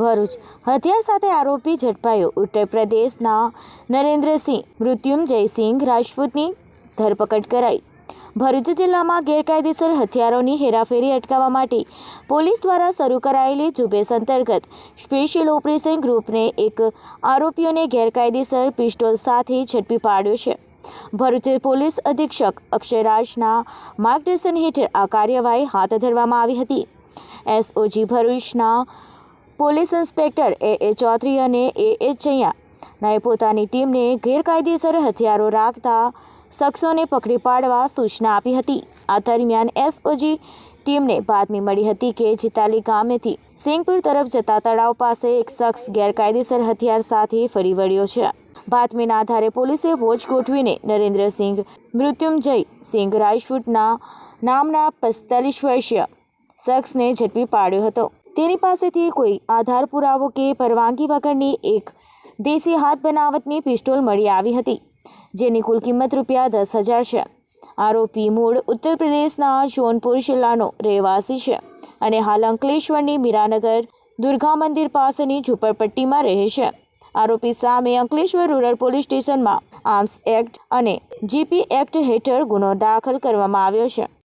ભરૂચ. હથિયાર સાથે આરોપી ઝડપાયો. ઉત્તર પ્રદેશના નરેન્દ્રસિંહ મૃત્યુંજયસિંહ રાજપૂતની ધરપકડ કરાઈ. ભરૂચ જિલ્લામાં ગેરકાયદેસર હથિયારોની હેરાફેરી અટકાવવા માટે પોલીસ દ્વારા શરૂ કરાયેલી ઝુંબેશ અંતર્ગત સ્પેશિયલ ઓપરેશન ગ્રુપને એક આરોપીઓને ગેરકાયદેસર પિસ્ટોલ સાથે ઝડપી પાડ્યો છે. ભરૂચ પોલીસ અધિક્ષક અક્ષયરાજના માર્ગદર્શન હેઠળ આ કાર્યવાહી હાથ ધરવામાં આવી હતી. એસઓજી ભરૂચના police inspector A. A. Chaudhary અને એ. એ. ચૈયાનાએ પોતાની ટીમને ગેરકાયદેસર હથિયારો રાખતા શખ્સોને પકડી પાડવા સૂચના આપી હતી. આ દરમિયાન એસઓજી ટીમને બાતમી મળી હતી કે જીતાલી ગામેથી સિંગપુર તરફ જતા તળાવ પાસે એક શખ્સ ગેરકાયદેસર હથિયાર સાથે ફરી વળ્યો છે. બાતમીના આધારે પોલીસે વોચ ગોઠવીને નરેન્દ્રસિંહ, મૃત્યુંજય સિંઘ રાજપૂતના નામના પિસ્તાલીસ વર્ષીય શખ્સને ઝડપી પાડ્યો હતો. તેની પાસેથી કોઈ આધાર પુરાવો કે પરવાનગી વગરની એક દેશી હાથ બનાવટની પિસ્તોલ મળી આવી હતી, જેની કુલ કિંમત રૂપિયા દસ હજાર છે. આરોપી મૂળ ઉત્તર પ્રદેશના જોનપુર જિલ્લાનો રહેવાસી છે અને હાલ અંકલેશ્વરની મીરાનગર દુર્ગા મંદિર પાસેની ઝૂંપડપટ્ટીમાં રહે છે. આરોપી સામે અંકલેશ્વર રૂરલ પોલીસ સ્ટેશનમાં આર્મ્સ એક્ટ અને જીપી એક્ટ હેઠળ ગુનો દાખલ કરવામાં આવ્યો છે.